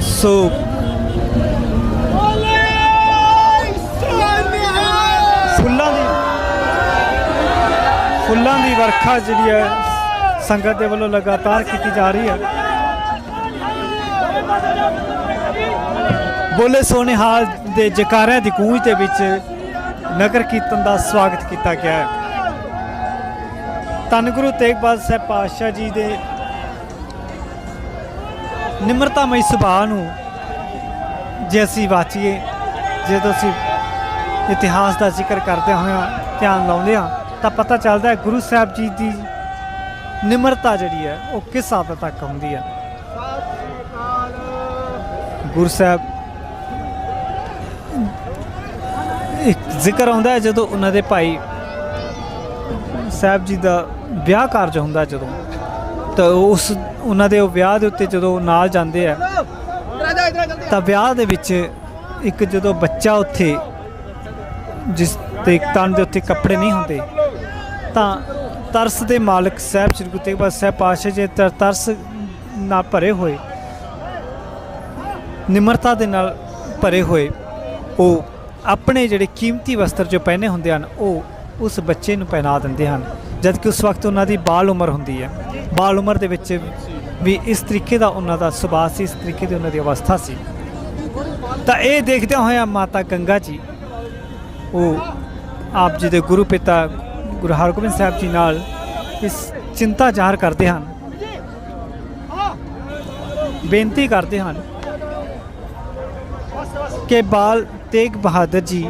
ਸੋ ਫੁੱਲਾਂ ਦੀ ਵਰਖਾ ਜਿਹੜੀ ਹੈ, ਸੰਗਤ ਦੇ ਵੱਲੋਂ ਲਗਾਤਾਰ ਕੀਤੀ ਜਾ ਰਹੀ ਹੈ। ਬੋਲੇ ਸੋਨੇਹਾਲ ਦੇ ਜਕਾਰਿਆਂ ਦੀ ਗੂੰਜ ਦੇ ਵਿੱਚ ਨਗਰ ਕੀਰਤਨ ਦਾ ਸਵਾਗਤ ਕੀਤਾ ਗਿਆ ਹੈ। ਧੰਨ ਗੁਰੂ ਤੇਗ ਬਹਾਦਰ ਸਾਹਿਬ ਪਾਤਸ਼ਾਹ ਜੀ ਦੇ ਨਿਮਰਤਾਮਈ ਸੁਭਾਅ ਨੂੰ ਜੇ ਅਸੀਂ ਵਾਚੀਏ, ਜਦੋਂ ਅਸੀਂ ਇਤਿਹਾਸ ਦਾ ਜ਼ਿਕਰ ਕਰਦੇ ਹੋਇਆ ਧਿਆਨ ਲਾਉਂਦੇ ਹਾਂ ਤਾਂ ਪਤਾ ਚੱਲਦਾ ਹੈ ਗੁਰੂ ਸਾਹਿਬ ਜੀ ਦੀ ਨਿਮਰਤਾ ਜਿਹੜੀ ਹੈ, ਉਹ ਕਿਸ ਹੱਦ ਤੱਕ ਹੁੰਦੀ ਹੈ? ਗੁਰੂ ਸਾਹਿਬ, ਇੱਕ ਜ਼ਿਕਰ ਆਉਂਦਾ ਹੈ ਜਦੋਂ ਉਹਨਾਂ ਦੇ ਭਾਈ ਸਾਹਿਬ ਜੀ ਦਾ ਵਿਆਹ ਕਾਰਜ ਹੁੰਦਾ ਜਦੋਂ। ਤਾਂ ਉਸ, ਉਹਨਾਂ ਦੇ ਉਹ ਵਿਆਹ ਦੇ ਉੱਤੇ ਜਦੋਂ ਨਾਲ ਜਾਂਦੇ ਆ ਤਾਂ ਵਿਆਹ ਦੇ ਵਿੱਚ ਇੱਕ ਜਦੋਂ ਬੱਚਾ ਉੱਥੇ, ਜਿਸ ਤੇ ਤਨ ਦੇ ਉੱਤੇ ਕੱਪੜੇ ਨਹੀਂ ਹੁੰਦੇ ਤਾਂ ਤਰਸ ਦੇ ਮਾਲਕ ਸਾਹਿਬ, ਸ੍ਰੀ ਗੁਰੂ ਤੇਗ ਬਹਾਦਰ ਸਾਹਿਬ ਪਾਤਸ਼ਾਹ ਜੀ ਤਰ- ਤਰਸ ਨਾਲ ਭਰੇ ਹੋਏ। ਨਿਮਰਤਾ ਦੇ ਨਾਲ ਭਰੇ ਹੋਏ। ਉਹ ਆਪਣੇ ਜਿਹੜੇ ਕੀਮਤੀ ਵਸਤਰ ਜੋ ਪਹਿਨੇ ਹੁੰਦੇ ਹਨ, ਉਹ ਉਸ ਬੱਚੇ ਨੂੰ ਪਹਿਨਾ ਦਿੰਦੇ ਹਨ। ਜਦ ਕਿ ਉਸ ਵਕਤ ਉਹਨਾਂ ਦੀ ਬਾਲ ਉਮਰ ਹੁੰਦੀ ਹੈ। ਬਾਲ ਉਮਰ ਦੇ ਵਿੱਚ ਵੀ ਇਸ ਤਰੀਕੇ ਦਾ ਉਹਨਾਂ ਦਾ ਸੁਭਾਅ ਸੀ, ਇਸ ਤਰੀਕੇ ਦੀ ਉਹਨਾਂ ਦੀ ਅਵਸਥਾ ਸੀ। ਤਾਂ ਇਹ ਦੇਖਦਿਆਂ ਹੋਇਆ ਮਾਤਾ ਗੰਗਾ ਜੀ, ਉਹ ਆਪ ਜੀ ਦੇ ਗੁਰੂ ਪਿਤਾ ਗੁਰੂ ਹਰਗੋਬਿੰਦ ਸਾਹਿਬ ਜੀ ਨਾਲ ਇਸ ਚਿੰਤਾ ਜ਼ਾਹਰ ਕਰਦੇ ਹਨ। ਬੇਨਤੀ ਕਰਦੇ ਹਨ ਕਿ ਬਾਲ ਤੇਗ ਬਹਾਦਰ ਜੀ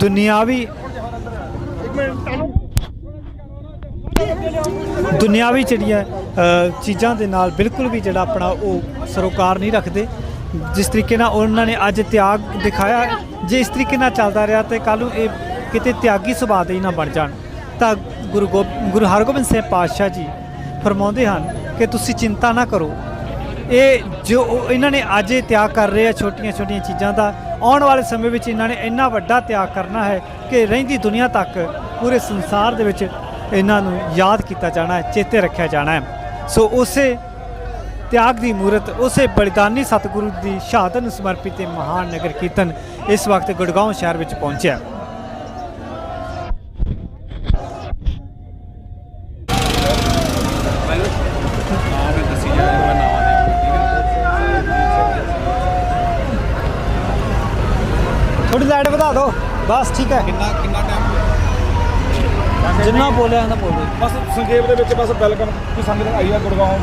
ਦੁਨਿਆਵੀ ਦੁਨਿਆਵੀ ਜਿਹੜੀਆਂ ਚੀਜ਼ਾਂ ਦੇ ਨਾਲ ਬਿਲਕੁਲ ਵੀ ਜਿਹੜਾ ਆਪਣਾ ਉਹ ਸਰੋਕਾਰ ਨਹੀਂ ਰੱਖਦੇ। ਜਿਸ ਤਰੀਕੇ ਨਾਲ ਉਹਨਾਂ ਨੇ ਅੱਜ ਤਿਆਗ ਦਿਖਾਇਆ, ਜੇ ਇਸ ਤਰੀਕੇ ਨਾਲ ਚੱਲਦਾ ਰਿਹਾ ਤੇ ਕੱਲ ਨੂੰ ਇਹ ਕਿਤੇ ਤਿਆਗੀ ਸੁਭਾਅ ਦੇ ਹੀ ਨਾ ਬਣ ਜਾਣ। ਤਾਂ ਗੁਰੂ ਗੋ ਗੁਰੂ ਹਰਗੋਬਿੰਦ ਸਾਹਿਬ ਪਾਤਸ਼ਾਹ ਜੀ ਫਰਮਾਉਂਦੇ ਹਨ ਕਿ ਤੁਸੀਂ ਚਿੰਤਾ ਨਾ ਕਰੋ। ਇਹ ਜੋ ਇਹਨਾਂ ਨੇ ਅੱਜ ਇਹ ਤਿਆਗ ਕਰ ਰਹੇ ਆ ਛੋਟੀਆਂ ਛੋਟੀਆਂ ਚੀਜ਼ਾਂ ਦਾ, ਆਉਣ ਵਾਲੇ ਸਮੇਂ ਵਿੱਚ ਇਹਨਾਂ ਨੇ ਇੰਨਾ ਵੱਡਾ ਤਿਆਗ ਕਰਨਾ ਹੈ ਕਿ ਰਹਿੰਦੀ ਦੁਨੀਆ ਤੱਕ ਪੂਰੇ ਸੰਸਾਰ ਦੇ ਵਿੱਚ ਇਹਨਾਂ ਨੂੰ ਯਾਦ ਕੀਤਾ ਜਾਣਾ ਹੈ, ਚੇਤੇ ਰੱਖਿਆ ਜਾਣਾ ਹੈ। ਸੋ ਉਸੇ ਤਿਆਗ ਦੀ ਮੂਰਤ, ਉਸੇ ਬਲੀਦਾਨੀ ਸਤਿਗੁਰੂ ਦੀ ਸ਼ਹਾਦਤ ਨੂੰ ਸਮਰਪਿਤ ਇਹ ਮਹਾਨ ਨਗਰ ਕੀਰਤਨ ਇਸ ਵਕਤ ਗੁੜਗਾਉਂ ਸ਼ਹਿਰ ਵਿੱਚ ਪਹੁੰਚਿਆ। ਥੋੜੀ ਲਾਈਟ ਵਧਾ ਦਿਓ। ਬਸ ਠੀਕ ਹੈ। ਕਿੰਨਾ ਕਿੰਨਾ ਟਾਈਮ ਜਿੰਨਾ ਬੋਲਿਆ ਨਾ ਬੋਲੋ ਬਸ ਸੰਖੇਪ ਦੇ ਵਿੱਚ ਬਸ ਵੈਲਕਮ ਕੀ ਸੰਗਤ ਆਈ ਆ ਗੁੜਗਾਉਂ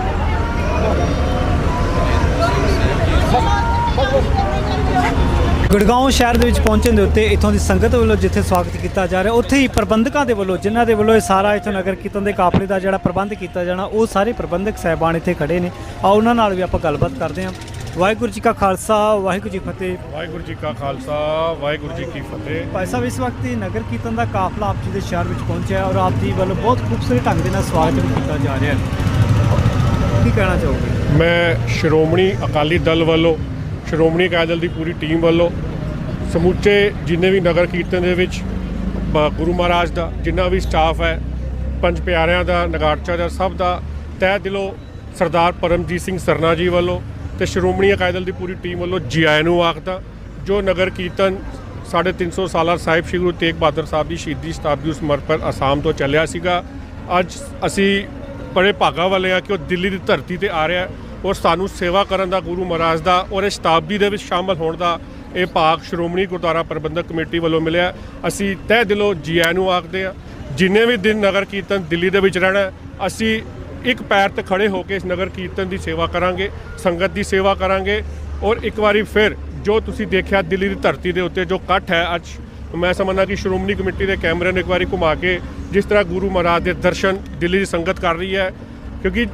ਗੁੜਗਾਉਂ ਸ਼ਹਿਰ ਦੇ ਵਿੱਚ ਪਹੁੰਚਣ ਦੇ ਉੱਤੇ ਇਥੋਂ ਦੀ ਸੰਗਤ ਵੱਲੋਂ ਜਿੱਥੇ ਸਵਾਗਤ ਕੀਤਾ ਜਾ ਰਿਹਾ ਉੱਥੇ ਹੀ ਪ੍ਰਬੰਧਕਾਂ ਦੇ ਵੱਲੋਂ ਜਿਨ੍ਹਾਂ ਦੇ ਵੱਲੋਂ ਇਹ ਸਾਰਾ ਇਥੋਂ ਨਗਰ ਕੀਰਤਨ ਦੇ ਕਾਫਲੇ ਦਾ ਜਿਹੜਾ ਪ੍ਰਬੰਧ ਕੀਤਾ ਜਾਣਾ ਉਹ ਸਾਰੇ ਪ੍ਰਬੰਧਕ ਸਹਿਬਾਨ ਇੱਥੇ ਖੜੇ ਨੇ। ਆ ਉਹਨਾਂ ਨਾਲ ਵੀ ਆਪਾਂ ਗੱਲਬਾਤ ਕਰਦੇ ਹਾਂ। ਵਾਹਿਗੁਰੂ ਜੀ ਕਾ ਖਾਲਸਾ ਵਾਹਿਗੁਰੂ ਜੀ ਫਤਿਹ। ਵਾਹਿਗੁਰੂ ਜੀ ਕਾ ਖਾਲਸਾ ਵਾਹਿਗੁਰੂ ਜੀ ਕੀ ਫਤਿਹ। ਭਾਈ ਸਾਹਿਬ ਇਸ ਵਕਤ ਇਹ ਨਗਰ ਕੀਰਤਨ ਦਾ ਕਾਫਲਾ ਆਪ ਜੀ ਦੇ ਸ਼ਹਿਰ ਵਿੱਚ ਪਹੁੰਚਿਆ ਹੈ ਔਰ ਆਪ ਜੀ ਵੱਲੋਂ ਬਹੁਤ ਖੂਬਸੂਰਤ ਢੰਗ ਦੇ ਨਾਲ ਸਵਾਗਤ ਵੀ ਕੀਤਾ ਜਾ ਰਿਹਾ ਹੈ। ਕੀ ਕਹਿਣਾ ਚਾਹੋਗੇ? ਮੈਂ ਸ਼੍ਰੋਮਣੀ ਅਕਾਲੀ ਦਲ ਵੱਲੋਂ ਸ਼੍ਰੋਮਣੀ ਅਕਾਲੀ ਦਲ ਦੀ ਪੂਰੀ ਟੀਮ ਵੱਲੋਂ ਸਮੁੱਚੇ ਜਿੰਨੇ ਵੀ ਨਗਰ ਕੀਰਤਨ ਦੇ ਵਿੱਚ ਗੁਰੂ ਮਹਾਰਾਜ ਦਾ ਜਿੰਨਾ ਵੀ ਸਟਾਫ ਹੈ ਪੰਜ ਪਿਆਰਿਆਂ ਦਾ ਨਗਾਰਚਾ ਦਾ ਸਭ ਦਾ ਤਹਿ ਦਿਲੋਂ ਸਰਦਾਰ ਪਰਮਜੀਤ ਸਿੰਘ ਸਰਨਾ ਜੀ ਵੱਲੋਂ ਤੇ ਸ਼੍ਰੋਮਣੀ ਅਕਾਲੀ ਦਲ ਦੀ ਪੂਰੀ ਟੀਮ ਵੱਲੋਂ ਜੀ ਆਇਆਂ ਨੂੰ ਆਖਦਾ, ਜੋ ਨਗਰ ਕੀਰਤਨ ਸਾਢੇ ਤਿੰਨ ਸੌ ਸਾਲਾ ਸਾਹਿਬ ਸ਼੍ਰੀ ਗੁਰੂ ਤੇਗ ਬਹਾਦਰ ਸਾਹਿਬ ਦੀ ਸ਼ਹੀਦੀ ਸ਼ਤਾਬਦੀ ਉਸ ਸਮਰਪਣ ਅਸਾਮ ਤੋਂ ਚੱਲਿਆ ਸੀਗਾ। ਅੱਜ ਅਸੀਂ ਬੜੇ ਭਾਗਾ ਵਾਲੇ ਆ ਕਿ ਉਹ ਦਿੱਲੀ ਦੀ ਧਰਤੀ ਤੇ ਆ ਰਿਹਾ ਔਰ ਸਾਨੂੰ ਸੇਵਾ ਕਰਨ ਦਾ ਗੁਰੂ ਮਹਾਰਾਜ ਦਾ ਔਰ ਇਹ ਸ਼ਤਾਬਦੀ ਦੇ ਵਿੱਚ ਸ਼ਾਮਲ ਹੋਣ ਦਾ ਇਹ ਭਾਗ ਸ਼੍ਰੋਮਣੀ ਗੁਰਦੁਆਰਾ ਪ੍ਰਬੰਧਕ ਕਮੇਟੀ ਵੱਲੋਂ ਮਿਲਿਆ ਅਸੀਂ ਤਹਿ ਦਿਲੋਂ ਜੀ ਆਇਆਂ ਨੂੰ ਆਖਦੇ ਆ ਜਿੰਨੇ ਵੀ ਦਿਨ ਨਗਰ ਕੀਰਤਨ ਦਿੱਲੀ ਦੇ ਵਿੱਚ ਰਹਿਣਾ ਅਸੀਂ ਇੱਕ ਪੈਰ ਤੇ ਖੜੇ ਹੋ ਕੇ ਇਸ ਨਗਰ ਕੀਰਤਨ ਦੀ ਸੇਵਾ ਕਰਾਂਗੇ ਸੰਗਤ ਦੀ ਸੇਵਾ ਕਰਾਂਗੇ ਔਰ ਇੱਕ ਵਾਰੀ ਫਿਰ ਜੋ ਤੁਸੀਂ ਦੇਖਿਆ ਦਿੱਲੀ ਦੀ ਧਰਤੀ ਦੇ ਉੱਤੇ ਜੋ ਇਕੱਠ ਹੈ ਅੱਜ ਮੈਂ ਸਮਝਦਾ ਕਿ ਸ਼੍ਰੋਮਣੀ ਕਮੇਟੀ ਦੇ ਕੈਮਰੇ ਨੂੰ ਇੱਕ ਵਾਰੀ ਘੁਮਾ ਕੇ ਜਿਸ ਤਰ੍ਹਾਂ ਗੁਰੂ ਮਹਾਰਾਜ ਦੇ ਦਰਸ਼ਨ ਦਿੱਲੀ ਦੀ ਸੰਗਤ ਕਰ ਰਹੀ ਹੈ ਕਿਉਂਕਿ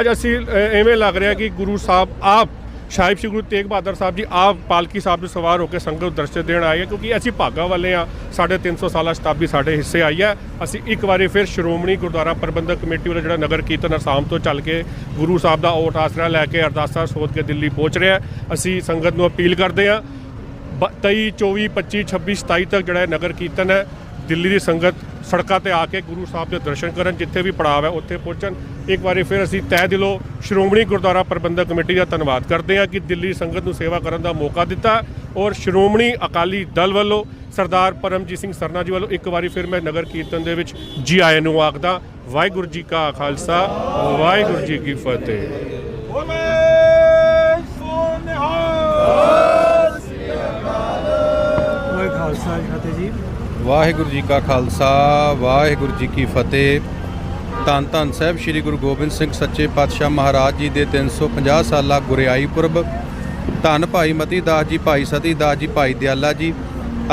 ਅੱਜ ਅਸੀਂ ਅ, ਐਵੇਂ ਲੱਗ ਰਿਹਾ ਕਿ ਗੁਰੂ ਸਾਹਿਬ ਆਪ ਸਾਹਿਬ ਸ਼੍ਰੀ ਗੁਰੂ ਤੇਗ ਬਹਾਦਰ ਸਾਹਿਬ ਜੀ, ਆਪ ਪਾਲਕੀ ਸਾਹਿਬ ਨੂੰ ਸਵਾਰ ਹੋ ਕੇ ਸੰਗਤ ਨੂੰ ਦਰਸ਼ਨ ਦੇਣ ਆਏ ਹੈ ਕਿਉਂਕਿ ਅਸੀਂ ਭਾਗਾ ਵਾਲੇ ਆ ਸਾਡੇ 300 ਸਾਲਾ ਸ਼ਤਾਬਦੀ ਸਾਡੇ ਹਿੱਸੇ ਆਈ ਹੈ ਅਸੀਂ ਇੱਕ ਵਾਰੀ ਫਿਰ ਸ਼੍ਰੋਮਣੀ ਗੁਰਦੁਆਰਾ ਪ੍ਰਬੰਧਕ ਕਮੇਟੀ ਵੱਲੋਂ ਜਿਹੜਾ ਨਗਰ ਕੀਰਤਨ ਅਸਾਮ ਤੋਂ ਚੱਲ ਕੇ ਗੁਰੂ ਸਾਹਿਬ ਦਾ ਓਟ ਆਸਰਾ ਲੈ ਕੇ ਅਰਦਾਸਾਂ ਸੋਧ ਕੇ ਦਿੱਲੀ ਪਹੁੰਚ ਰਿਹਾ ਅਸੀਂ ਸੰਗਤ ਨੂੰ ਅਪੀਲ ਕਰਦੇ ਹਾਂ ਬ- 23 24 25 26 27 ਤੱਕ ਜਿਹੜਾ ਨਗਰ ਕੀਰਤਨ ਹੈ, ਦਿੱਲੀ ਦੀ ਸੰਗਤ ਸੜਕਾਂ ਤੇ ਆ ਕੇ ਗੁਰੂ ਸਾਹਿਬ ਦੇ ਦਰਸ਼ਨ ਕਰਨ ਜਿੱਥੇ ਵੀ ਪੜਾਅ ਹੈ ਉੱਥੇ ਪਹੁੰਚਣ। ਇੱਕ ਵਾਰੀ ਫਿਰ ਅਸੀਂ ਤਹਿ ਦਿਲੋਂ ਸ਼੍ਰੋਮਣੀ ਗੁਰਦੁਆਰਾ ਪ੍ਰਬੰਧਕ ਕਮੇਟੀ ਦਾ ਧੰਨਵਾਦ ਕਰਦੇ ਹਾਂ ਕਿ ਦਿੱਲੀ ਸੰਗਤ ਨੂੰ ਸੇਵਾ ਕਰਨ ਦਾ ਮੌਕਾ ਦਿੱਤਾ ਔਰ ਸ਼੍ਰੋਮਣੀ ਅਕਾਲੀ ਦਲ ਵੱਲੋਂ ਸਰਦਾਰ ਪਰਮਜੀਤ ਸਿੰਘ ਸਰਨਾ ਜੀ ਵੱਲੋਂ ਇੱਕ ਵਾਰੀ ਫਿਰ ਮੈਂ ਨਗਰ ਕੀਰਤਨ ਦੇ ਵਿੱਚ ਜੀ ਆਇਆਂ ਨੂੰ ਆਖਦਾ ਵਾਹਿਗੁਰੂ ਜੀ ਕਾ ਖਾਲਸਾ ਵਾਹਿਗੁਰੂ ਜੀ ਕੀ ਫਤਿਹ। ਵਾਹਿਗੁਰੂ ਖਾਲਸਾ ਜੀ ਫਤਿਹ ਜੀ। ਵਾਹਿਗੁਰੂ ਜੀ ਕਾ ਖਾਲਸਾ, ਵਾਹਿਗੁਰੂ ਜੀ ਕੀ ਫਤਿਹ। ਧੰਨ ਧੰਨ ਸਾਹਿਬ ਸ੍ਰੀ ਗੁਰੂ ਗੋਬਿੰਦ ਸਿੰਘ ਸੱਚੇ ਪਾਤਸ਼ਾਹ ਮਹਾਰਾਜ ਜੀ ਦੇ 350 ਸਾਲਾ ਗੁਰਿਆਈ ਪੁਰਬ। ਧੰਨ ਭਾਈ ਮਤੀ ਦਾਸ ਜੀ, ਭਾਈ ਸਤੀ ਦਾਸ ਜੀ, ਭਾਈ ਦਿਆਲਾ ਜੀ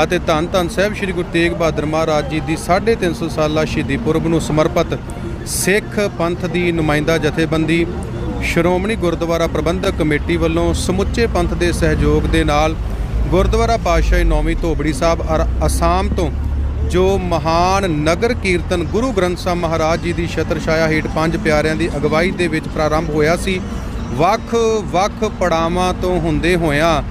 ਅਤੇ ਧੰਨ ਧੰਨ ਸਾਹਿਬ ਸ੍ਰੀ ਗੁਰੂ ਤੇਗ ਬਹਾਦਰ ਮਹਾਰਾਜ ਜੀ ਦੀ 350 ਸਾਲਾ ਸ਼ਹੀਦੀ ਪੁਰਬ ਨੂੰ ਸਮਰਪਿਤ ਸਿੱਖ ਪੰਥ ਦੀ ਨੁਮਾਇੰਦਾ ਜਥੇਬੰਦੀ, ਸ਼੍ਰੋਮਣੀ ਗੁਰਦੁਆਰਾ ਪ੍ਰਬੰਧਕ ਕਮੇਟੀ ਵੱਲੋਂ ਸਮੁੱਚੇ ਪੰਥ ਦੇ ਸਹਿਯੋਗ ਦੇ ਨਾਲ ਗੁਰਦੁਆਰਾ ਪਾਤਸ਼ਾਹੀ ਨੌਵੀਂ ਧੋਬੜੀ ਸਾਹਿਬ ਅਰ, ਅਸਾਮ ਤੋਂ ਜੋ ਮਹਾਨ ਨਗਰ ਕੀਰਤਨ ਗੁਰੂ ਗ੍ਰੰਥ ਸਾਹਿਬ ਮਹਾਰਾਜ ਜੀ ਦੀ ਛਤਰ ਛਾਇਆ ਹੇਠ ਪੰਜ ਪਿਆਰਿਆਂ ਦੀ ਅਗਵਾਈ ਦੇ ਵਿੱਚ ਪ੍ਰਾਰੰਭ ਹੋਇਆ ਸੀ, ਵੱਖ ਵੱਖ ਪੜਾਵਾਂ ਤੋਂ ਹੁੰਦੇ ਹੋਇਆਂ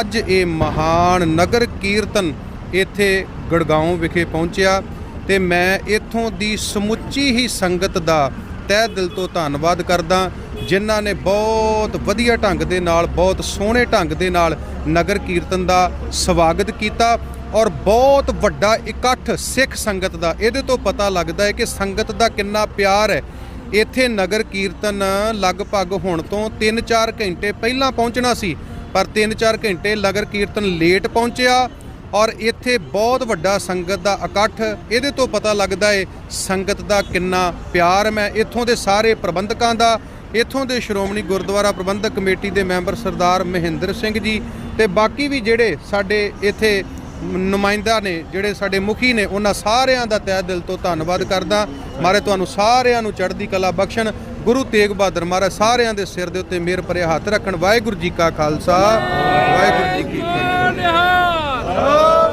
ਅੱਜ ਇਹ ਮਹਾਨ ਨਗਰ ਕੀਰਤਨ ਇੱਥੇ ਗੜਗਾਉਂ ਵਿਖੇ ਪਹੁੰਚਿਆ ਤੇ ਮੈਂ ਇੱਥੋਂ ਦੀ ਸਮੁੱਚੀ ਹੀ ਸੰਗਤ ਦਾ ਤਹਿ ਦਿਲ ਤੋਂ ਧੰਨਵਾਦ ਕਰਦਾ, ਜਿਨ੍ਹਾਂ ਨੇ ਬਹੁਤ ਵਧੀਆ ਢੰਗ ਦੇ ਨਾਲ, ਬਹੁਤ ਸੋਹਣੇ ਢੰਗ ਦੇ ਨਾਲ ਨਗਰ ਕੀਰਤਨ ਦਾ ਸਵਾਗਤ ਕੀਤਾ। ਔਰ ਬਹੁਤ ਵੱਡਾ ਇਕੱਠ ਸਿੱਖ ਸੰਗਤ ਦਾ। ਇਹਦੇ ਤੋਂ ਪਤਾ ਲੱਗਦਾ ਹੈ ਕਿ ਸੰਗਤ ਦਾ ਕਿੰਨਾ ਪਿਆਰ ਹੈ। ਇੱਥੇ ਨਗਰ ਕੀਰਤਨ ਲਗਭਗ ਹੁਣ ਤੋਂ 3-4 ਘੰਟੇ ਪਹਿਲਾਂ ਪਹੁੰਚਣਾ ਸੀ, ਪਰ 3-4 ਘੰਟੇ ਨਗਰ ਕੀਰਤਨ ਲੇਟ ਪਹੁੰਚਿਆ ਔਰ ਇੱਥੇ ਬਹੁਤ ਵੱਡਾ ਸੰਗਤ ਦਾ ਇਕੱਠ। ਇਹਦੇ ਤੋਂ ਪਤਾ ਲੱਗਦਾ ਹੈ, ਸੰਗਤ ਦਾ ਕਿੰਨਾ ਪਿਆਰ ਮੈਂ ਇੱਥੋਂ ਦੇ ਸਾਰੇ ਪ੍ਰਬੰਧਕਾਂ ਦਾ, ਇੱਥੋਂ ਦੇ ਸ਼੍ਰੋਮਣੀ ਗੁਰਦੁਆਰਾ ਪ੍ਰਬੰਧਕ ਕਮੇਟੀ ਦੇ ਮੈਂਬਰ ਸਰਦਾਰ ਮਹਿੰਦਰ ਸਿੰਘ ਜੀ ਤੇ ਬਾਕੀ ਵੀ ਜਿਹੜੇ ਸਾਡੇ ਇੱਥੇ ਨੁਮਾਇੰਦਾ ਨੇ, ਜਿਹੜੇ ਸਾਡੇ ਮੁਖੀ ਨੇ, ਉਹਨਾਂ ਸਾਰਿਆਂ ਦਾ ਤਹਿ ਦਿਲ ਤੋਂ ਧੰਨਵਾਦ ਕਰਦਾ। ਮਾਰੇ, ਤੁਹਾਨੂੰ ਸਾਰਿਆਂ ਨੂੰ ਚੜ੍ਹਦੀ ਕਲਾ ਬਖਸ਼ਣ। ਗੁਰੂ ਤੇਗ ਬਹਾਦਰ ਮਹਾਰਾਜ ਸਾਰਿਆਂ ਦੇ ਸਿਰ ਦੇ ਉੱਤੇ ਮਿਹਰ ਭਰੇ ਹੱਥ ਰੱਖਣ। ਵਾਹਿਗੁਰੂ ਜੀ ਕਾ ਖਾਲਸਾ। ਵਾਹਿਗੁਰੂ ਜੀ ਕੀ ਫਤਿਹ।